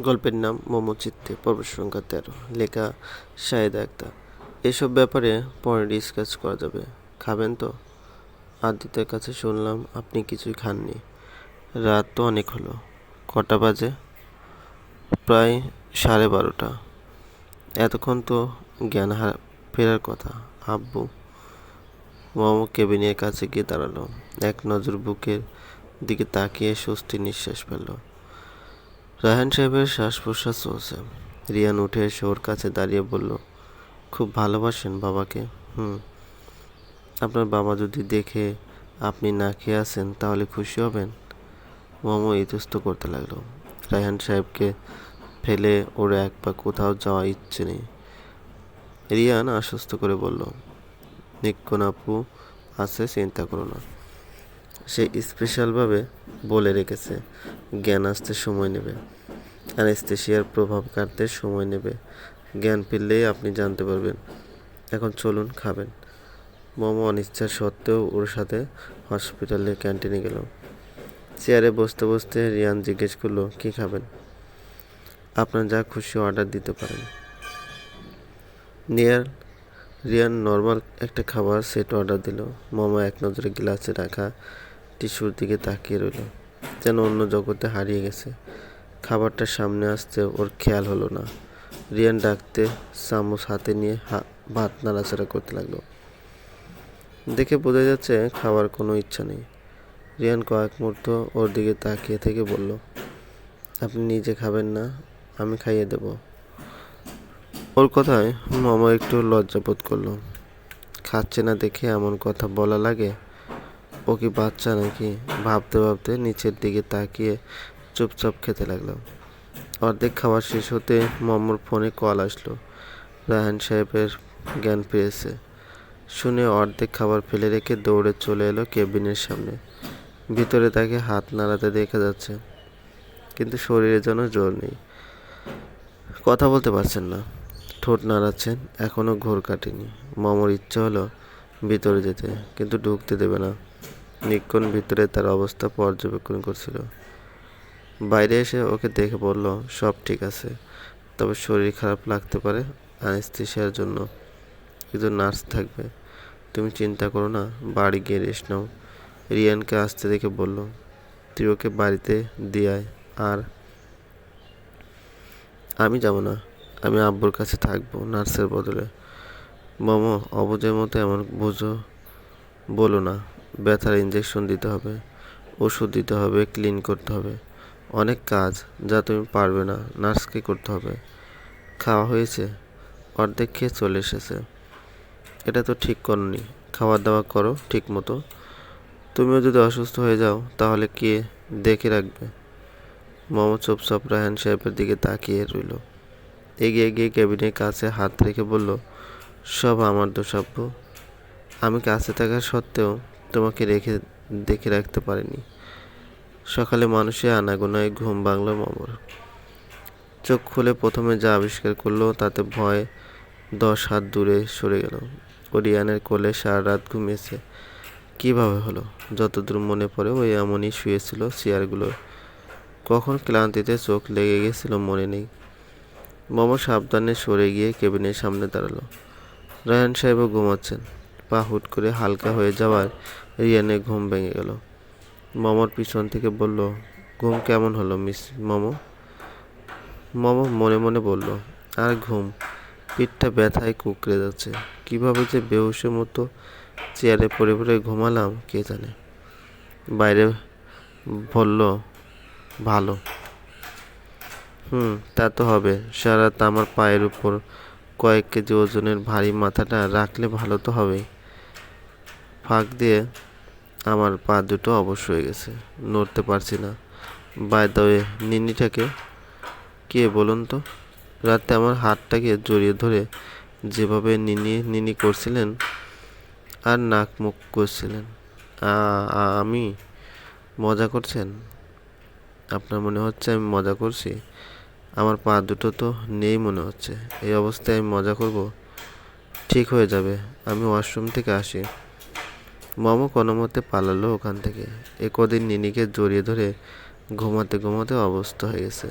গল্পের নাম মোমো চিত্তে, পর্ব সংখ্যা তেরো, লেখা শাহেদা আক্তার। এসব ব্যাপারে পরে ডিসকাস করা যাবে। খাবেন তো? আদিত্যের কাছে শুনলাম আপনি কিছুই খাননি। রাত তো অনেক হলো। কটা বাজে? প্রায় সাড়ে বারোটা। এতক্ষণ তো জ্ঞান হারা, ফেরার কথা। আব্বু মোমো কেবিনের কাছে গিয়ে দাঁড়াল। এক নজর বুকের দিকে তাকিয়ে স্বস্তি নিঃশ্বাস ফেলল। রায়হান সাহেবের শ্বাস প্রশ্বাস চলছে। রিয়ান উঠে এসে ওর কাছে দাঁড়িয়ে বলল, খুব ভালোবাসেন বাবাকে, হুম। আপনার বাবা যদি দেখে আপনি না খেয়ে আছেন তাহলে খুশি হবেন? মোমো ইতস্ত করতে লাগল। রায়হান সাহেবকে ফেলে ওর এক পা কোথাও যাওয়া ইচ্ছে নেই। রিয়ান আশ্বস্ত করে বলল নিক্ষণ আপু আছে, চিন্তা করো না। সে স্পেশালভাবে বলে রেখেছে, জ্ঞান আসতে সময় নেবে, অ্যানেস্থেশিয়ার প্রভাব কাটতে সময় নেবে। জ্ঞান ফিরলেই আপনি জানতে পারবেন। এখন চলুন খাবেন। মোমো অনিচ্ছা সত্ত্বেও ওর সাথে হসপিটালে ক্যান্টিনে গেল। চেয়ারে বসতে বসতে রিয়ান জিজ্ঞেস করল, কী খাবেন? আপনার যা খুশি অর্ডার দিতে পারেন। নিয়ার রিয়ান নর্মাল একটা খাবার সেট অর্ডার দিল। মোমো এক নজরে গ্লাসে রাখা টিস্যুর দিকে তাকিয়ে রইল, যেন অন্য জগতে হারিয়ে গেছে। খাবারটা সামনে আসতে ওর খেয়াল হলো না। রিয়ান ডাকতে চামচ হাতে নিয়ে ভাত নাড়াচাড়া করতে লাগল। দেখে বোঝা যাচ্ছে খাওয়ার কোনো ইচ্ছা নেই। রিয়ান কয়েক মুহূর্ত ওর দিকে তাকিয়ে থেকে বলল, আপনি নিজে খাবেন না, আমি খাইয়ে দেব। ওর কথায় মামা একটু লজ্জাবোধ করল। খাচ্ছে না দেখে এমন কথা বলা লাগে? ও কি বাচ্চা নাকি? ভাবতে ভাবতে নিচের দিকে তাকিয়ে চুপচাপ খেতে লাগল। অর্ধেক খাওয়া শেষ হতে মমর ফোনে কল আসলো। রায়হান সাহেবের জ্ঞান পেয়েছে শুনে অর্ধেক খাবার ফেলে রেখে দৌড়ে চলে এলো কেবিনের সামনে। ভিতরে তাকে হাত নাড়াতে দেখা যাচ্ছে, কিন্তু শরীরে যেন জোর নেই। কথা বলতে পারছেন না। ঠোঁট নাড়াচ্ছেন এখনও ঘোর কাটেনি। মমর ইচ্ছা হলো ভিতরে যেতে, কিন্তু ঢুকতে দেবে না। নিক্ষণ ভিতরে তার অবস্থা পর্যবেক্ষণ করছিল। বাইরে এসে ওকে দেখে বলল, সব ঠিক আছে। তবে শরীর খারাপ লাগতে পারে অ্যানেস্থেশিয়ার জন্য। কিন্তু নার্স থাকবে। তুমি চিন্তা করো না, বাড়ি গিয়ে রেস্ট নাও। রিয়ানকে আসতে দেখে বলল, তুই ওকে বাড়িতে দিয়ে আয়, আর আমি যাব না। আমি আব্বুর কাছে থাকব নার্সের বদলে। মোমো, অবুঝের মতো এমন বোঝো, বলো না, ব্যথার ইঞ্জেকশন দিতে হবে, ওষুধ দিতে হবে ক্লিন করতে হবে। অনেক কাজ যা তুমি পারবে না, নার্সকে করতে হবে। খাওয়া হয়েছে, অর্ধেক খেয়ে চলে এসেছে। এটা তো ঠিক করনি খাওয়া দাওয়া করো ঠিক মতো তুমিও যদি অসুস্থ হয়ে যাও, তাহলে কে দেখে রাখবে? মোহাম্মদ চুপচাপ রায়হান সাহেবের দিকে তাকিয়ে রইল। এগিয়ে গিয়ে কেবিনের কাছে হাত রেখে বলল, সব আমার দোষাব্য আমি কাছে থাকা সত্ত্বেও তোমাকে রেখে, দেখে রাখতে পারিনি। সকালে মানুষের আনাগোনায় ঘুম ভাঙল মামর। চোখ খুলে প্রথমে যা আবিষ্কার করল তাতে ভয় দশ হাত দূরে সরে গেল। ওরিয়ানের কোলে সারা রাত ঘুমিয়েছে। কীভাবে হলো? যতদূর মনে পড়ে ওই এমনই শুয়েছিল চেয়ারগুলো। কখন ক্লান্তিতে চোখ লেগে গেছিল মনে নেই। মোমো সাবধানে সরে গিয়ে কেবিনের সামনে দাঁড়াল। রায়হান সাহেবও ঘুমাচ্ছেন। পা হুট করে হালকা হয়ে যাওয়ার রিয়ানের ঘুম ভেঙে গেল। মমর পিছন থেকে বলল, ঘুম কেমন হলো, মিস মমো? মমো মনে মনে বলল, আর ঘুম, পিঠটা ব্যথায় কুকড়ে যাচ্ছে। কীভাবে যে বেহুশের মতো চেয়ারে পড়ে পড়ে ঘুমালাম, কে জানে? বাইরে বলল, ভালো। হুম, তা তো হবে। সারা আমার পায়ের উপর কয়েক কেজি ওজনের ভারী মাথাটা রাখলে ভালো তো হবেই। ফাঁক দিয়ে আমার পা দুটো অবশ হয়ে গেছে, নড়তে পারছি না। বাই দয়ে নিনিটাকে কে বলুন তো? রাতে আমার হাতটাকে জড়িয়ে ধরে যেভাবে নিনি নিনি করছিলেন আর নাক মুখ করছিলেন। আমি মজা করছেন? আপনার মনে হচ্ছে আমি মজা করছি? আমার পা দুটো তো নেই মনে হচ্ছে। এই অবস্থায় আমি মজা করব? ঠিক হয়ে যাবে। আমি ওয়াশরুম থেকে আসি। মামু কোনো মতে পালালো ওখান থেকে। এ কদিন নিনিকে জড়িয়ে ধরে ঘুমাতে ঘুমাতে অবস্থা হয়ে গেছে।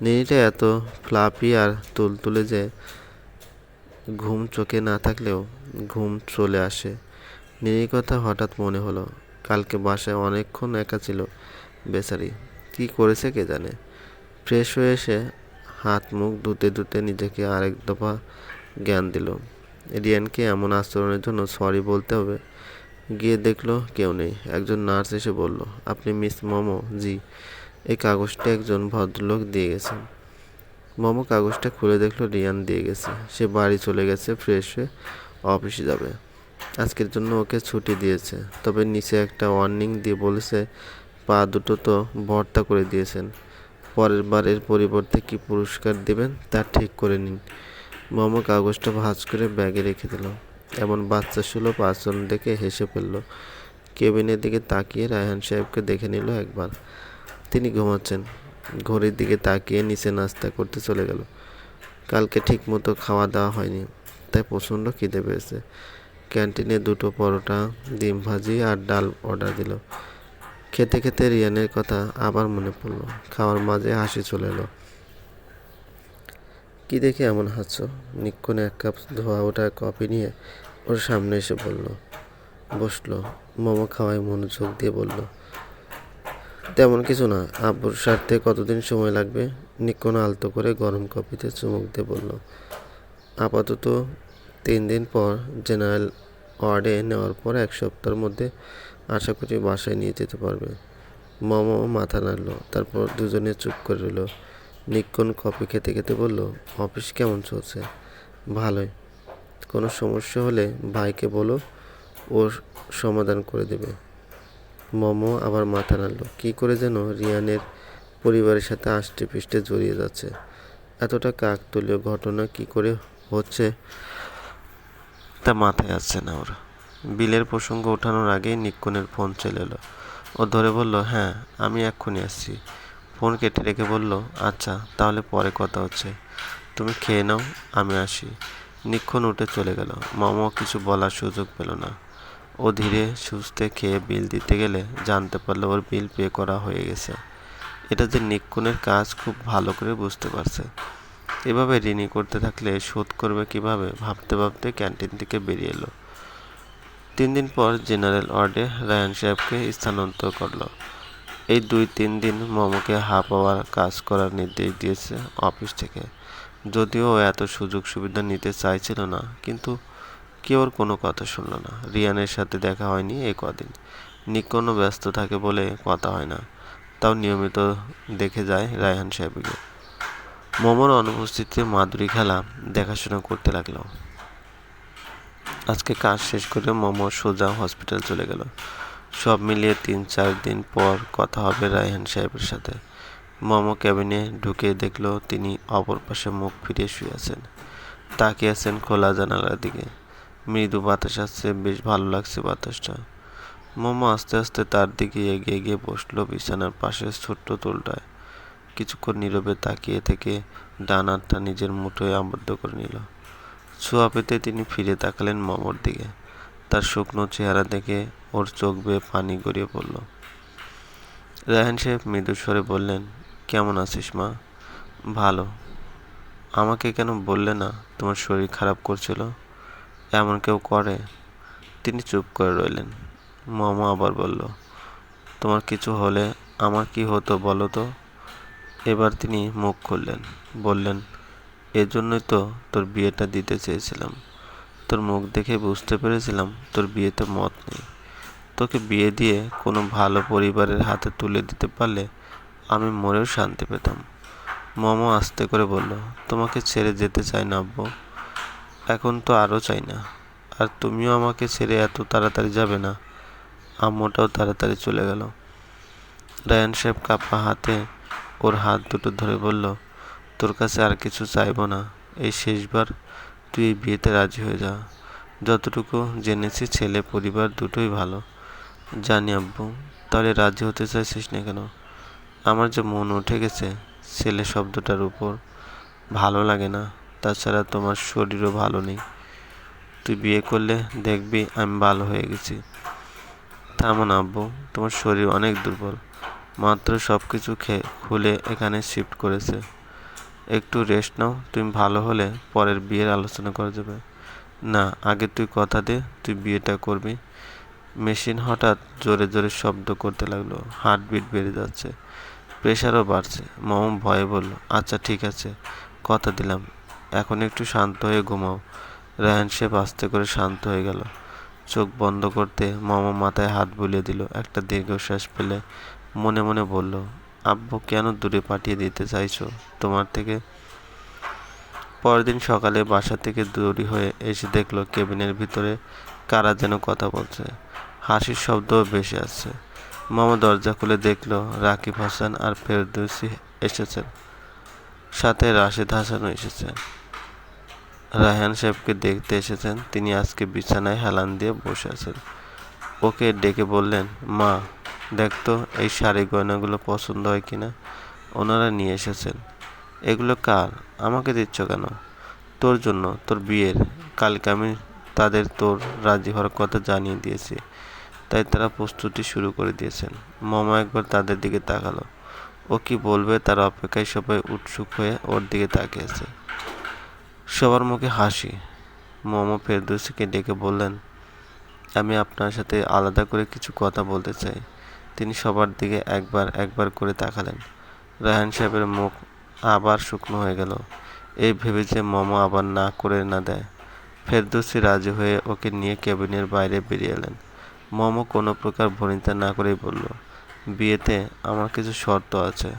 নিনিটা এত ফ্লাপি আর তুলতুলে যে ঘুম চোখে না থাকলেও ঘুম চলে আসে। নিনির কথা হঠাৎ মনে হলো। কালকে বাসায় অনেকক্ষণ একা ছিল বেচারি। কি করেছে কে জানে। ফ্রেশ হয়ে এসে হাত মুখ ধুতে ধুতে নিজেকে আরেক দফা জ্ঞান দিল। রিয়ানকে এমন আচরণের জন্য সরি বলতে হবে। গিয়ে দেখল কেউ নেই। একজন নার্স এসে বলল, আপনি মিস মোমো? জি। এই কাগজটা একজন ভদ্রলোক দিয়ে গেছেন মোমো কাগজটা খুলে দেখল রিয়ান দিয়ে গেছে। সে বাড়ি চলে গেছে, ফ্রেশ হয়ে অফিসে যাবে। আজকের জন্য ওকে ছুটি দিয়েছে। তবে নিচে একটা ওয়ার্নিং দিয়ে বলেছে পা দুটো তো ভর্তা করে দিয়েছেন। পরের বার এর পরিবর্তে কি পুরস্কার দেবেন তা ঠিক করে নিন। মোমো কাগজটা ভাঁজ করে ব্যাগে রেখে দিল এমন বাচ্চা সুলভ আচরণ দেখে হেসে ফেলল। কেবিনের দিকে তাকিয়ে রায়হান সাহেবকে দেখে নিল একবার। তিনি ঘুমাচ্ছেন। ঘড়ির দিকে তাকিয়ে নিচে নাস্তা করতে চলে গেল। কালকে ঠিক মতো খাওয়া দাওয়া হয়নি, তাই প্রচণ্ড খিদে পেয়েছে। ক্যান্টিনে দুটো পরোটা, ডিম ভাজি আর ডাল অর্ডার দিল। খেতে খেতে রিয়ানের কথা আবার মনে পড়ল। খাওয়ার মাঝে হাসি চলে এলো। কি দেখে এমন হাসছো? নিক্ষণে এক কাপ ধোয়া ওঠা কফি নিয়ে ওর সামনে এসে বলল। বসল, মোমো খাওয়ায় মনোযোগ দিয়ে বলল। তেমন কিছু না, আব্বুর স্বার্থে কতদিন সময় লাগবে? নিক্ষণ আলতো করে গরম কফিতে চুমুক দিয়ে বলল। আপাতত তিন দিন পর জেনারেল ওয়ার্ডে নেওয়ার পর এক সপ্তাহের মধ্যে আশা করি বাসায় নিয়ে যেতে পারবে। মমো মাথা নাড়ল, তারপর দুজনে চুপ করে রইল। নিক্ষণ কফি খেতে খেতে বলল, অফিস কেমন চলছে? ভালোই। কোনো সমস্যা হলে ভাইকে বলো ওর সমাধান করে দেবে। মমো আবার মাথা নাড়ল, কী করে যেন রিয়ানের পরিবারের সাথে আষ্টে পৃষ্ঠে জড়িয়ে যাচ্ছে। এতটা কাকতলীয় ঘটনা কি করে হচ্ছে তা মাথায় আসছে না ওর। বিলের প্রসঙ্গ ওঠানোর আগেই নিক্ষণের ফোন চলে এলো। ও ধরে বলল হ্যাঁ আমি এক্ষুনি আসছি। ফোন কেটে রেখে বলল আচ্ছা তাহলে পরে কথা হচ্ছে। তুমি খেয়ে নাও, আমি আসি। নিক্ষণ উঠে চলে গেল। মামা কিছু বলার সুযোগ পেল না। ও ধীরে সুস্থে খেয়ে বিল দিতে গেলে জানতে পারল ওর বিল পে করা হয়ে গেছে। এটা যে নিক্ষণের কাজ খুব ভালো করে বুঝতে পারছে। এভাবে ঋণী করতে থাকলে শোধ করবে কীভাবে? ভাবতে ভাবতে ক্যান্টিন থেকে বেরিয়ে এলো। তিন দিন পর জেনারেল ওয়ার্ডে রায়ান সাহেবকে স্থানান্তর করল। এই দুই তিন দিন মমকে হা পাওয়ার কাজ করার নির্দেশ দিয়েছে অফিস থেকে। যদিও ও এত সুযোগ সুবিধা নিতে চাইছিল না, কিন্তু কেউ ওর কোনো কথা শুনলো না। রিয়ানের সাথে দেখা হয়নি এই কদিন। নিকোনও ব্যস্ত থাকে বলে কথা হয় না, তাও নিয়মিত দেখে যায় রায়হান সাহেবকে। মোমোর অনুপস্থিতিতে মাধুরী খেলা দেখাশোনা করতে লাগল। আজকে কাজ শেষ করে মোমো সোজা হসপিটাল চলে গেল। সব মিলিয়ে তিন চার দিন পর কথা হবে রায়হান সাহেবের সাথে। মোমো ক্যাবিনে ঢুকে দেখল তিনি অপর পাশে মুখ ফিরিয়ে শুয়ে আছেন। তাকিয়ে আছেন খোলা জানালার দিকে। মৃদু বাতাস আসছে, বেশ ভালো লাগছে বাতাসটা। মোমো আস্তে আস্তে তার দিকে এগিয়ে গিয়ে বসল বিছানার পাশে ছোট্ট তোলটায়। কিছুক্ষণ নীরবে তাকিয়ে থেকে ডান হাতটা নিজের মুঠোয় আবদ্ধ করে নিল। ছোঁয়া পেতে তিনি ফিরে তাকালেন মোমোর দিকে। তার শুকনো চেহারা দেখে ওর চোখ বেয়ে পানি গড়িয়ে পড়ল। রায়হান সাহেব মৃদু স্বরে বললেন, কেমন আছিস মা? ভালো। আমাকে কেন বললে না? তোমার শরীর খারাপ করছিল। এমন কেউ করে? তিনি চুপ করে রইলেন। মামা আবার বলল, তোমার কিছু হলে আমার কি হতো বলো তো? এবার তিনি মুখ খুললেন, বললেন এজন্যই তো তোর বিয়েটা দিতে চেয়েছিলাম। তোর মুখ দেখে বুঝতে পেরেছিলাম তোর বিয়েতে মত নেই। তোকে বিয়ে দিয়ে কোনো ভালো পরিবারের হাতে তুলে দিতে পারলে আমি মরেও শান্তি পেতাম। মমো আস্তে করে বলল, তোমাকে ছেড়ে যেতে চাই না আব্বু। এখন তো আরও চাই না। আর তুমিও আমাকে ছেড়ে এত তাড়াতাড়ি যাবে না। আম্মুটাও তাড়াতাড়ি চলে গেল। রায়ান সাহেব কাপা হাতে ওর হাত দুটো ধরে বলল তোর কাছে আর কিছু চাইব না। এই শেষবার তুই এই বিয়েতে রাজি হয়ে যা। যতটুকু জেনেছি, ছেলে পরিবার দুটোই ভালো। জানি আব্বু, তাহলে রাজি হতে চাইছিস না কেন? আমার যে মন উঠে গেছে, ছেলে শব্দটার উপর ভালো লাগে না। তাছাড়া তোমার শরীরও ভালো নেই। তুই বিয়ে করলে দেখবি আমি ভালো হয়ে গেছি। তেমন আব্বু, তোমার শরীর অনেক দুর্বল। মাত্র সব কিছু খেয়ে খুলে এখানে শিফট করেছে। একটু রেস্ট নাও, তুমি ভালো হলে পরের বিয়ের আলোচনা করা যাবে। না, আগে তুই কথা দে, তুই বিয়েটা করবি। মেশিন হঠাৎ জোরে জোরে শব্দ করতে লাগল, হার্টবিট বেড়ে যাচ্ছে, প্রেশারও বাড়ছে। মম ভয়ে বলল আচ্ছা ঠিক আছে, কথা দিলাম। এখন একটু শান্ত হয়ে ঘুমাও। রায়হান শেপ আস্তে করে শান্ত হয়ে গেল। চোখ বন্ধ করতে মম মাথায় হাত বুলিয়ে দিল, একটা দীর্ঘশ্বাস ফেলে মনে মনে বলল আব্বু, কেন দূরে পাঠিয়ে দিতে চাইছো? তোমার থেকে পরের দিন সকালে বাসা থেকে দৌড়ি হয়ে এসে দেখল কেবিনের ভিতরে কারা যেন কথা বলছে। হাসির শব্দও বেশি আসছে। মামা দরজা খুলে দেখল রাকিব হাসান আর ফেরদৌসি এসেছেন। সাথে রাশেদ হাসানও এসেছেন। রায়হান সাহেবকে দেখতে এসেছেন। তিনি আজকে বিছানায় হেলান দিয়ে বসে আছেন। ওকে ডেকে বললেন, মা দেখতো এই শাড়ি গয়নাগুলো পছন্দ হয় কি না ওনারা নিয়ে এসেছেন। এগুলো কার? আমাকে দিচ্ছ কেন? তোর জন্য, তোর বিয়ের। কালকে আমি তাদের তোর রাজি হওয়ার কথা জানিয়ে দিয়েছি। তাই তারা প্রস্তুতি শুরু করে দিয়েছেন। মামা একবার তাদের দিকে তাকালো। ও কি বলবে তার অপেক্ষায় সবাই উৎসুক হয়ে ওর দিকে তাকিয়েছে। সবার মুখে হাসি। মোমো ফেরদৌসিকে ডেকে বললেন, আমি আপনার সাথে আলাদা করে কিছু কথা বলতে চাই। তিনি সবার দিকে একবার একবার করে তাকালেন। রায়হান সাহেবের মুখ আবার শুকনো হয়ে গেল। এই ভেবে যে মোমো আবার না করে না দেয়। ফেরদৌসি রাজি হয়ে ওকে নিয়ে ক্যাবিনের বাইরে বেরিয়ে এলেন। মোমো কোনো প্রকার ভনিতা না করেই বলল, বিয়েতে আমার কিছু শর্ত আছে।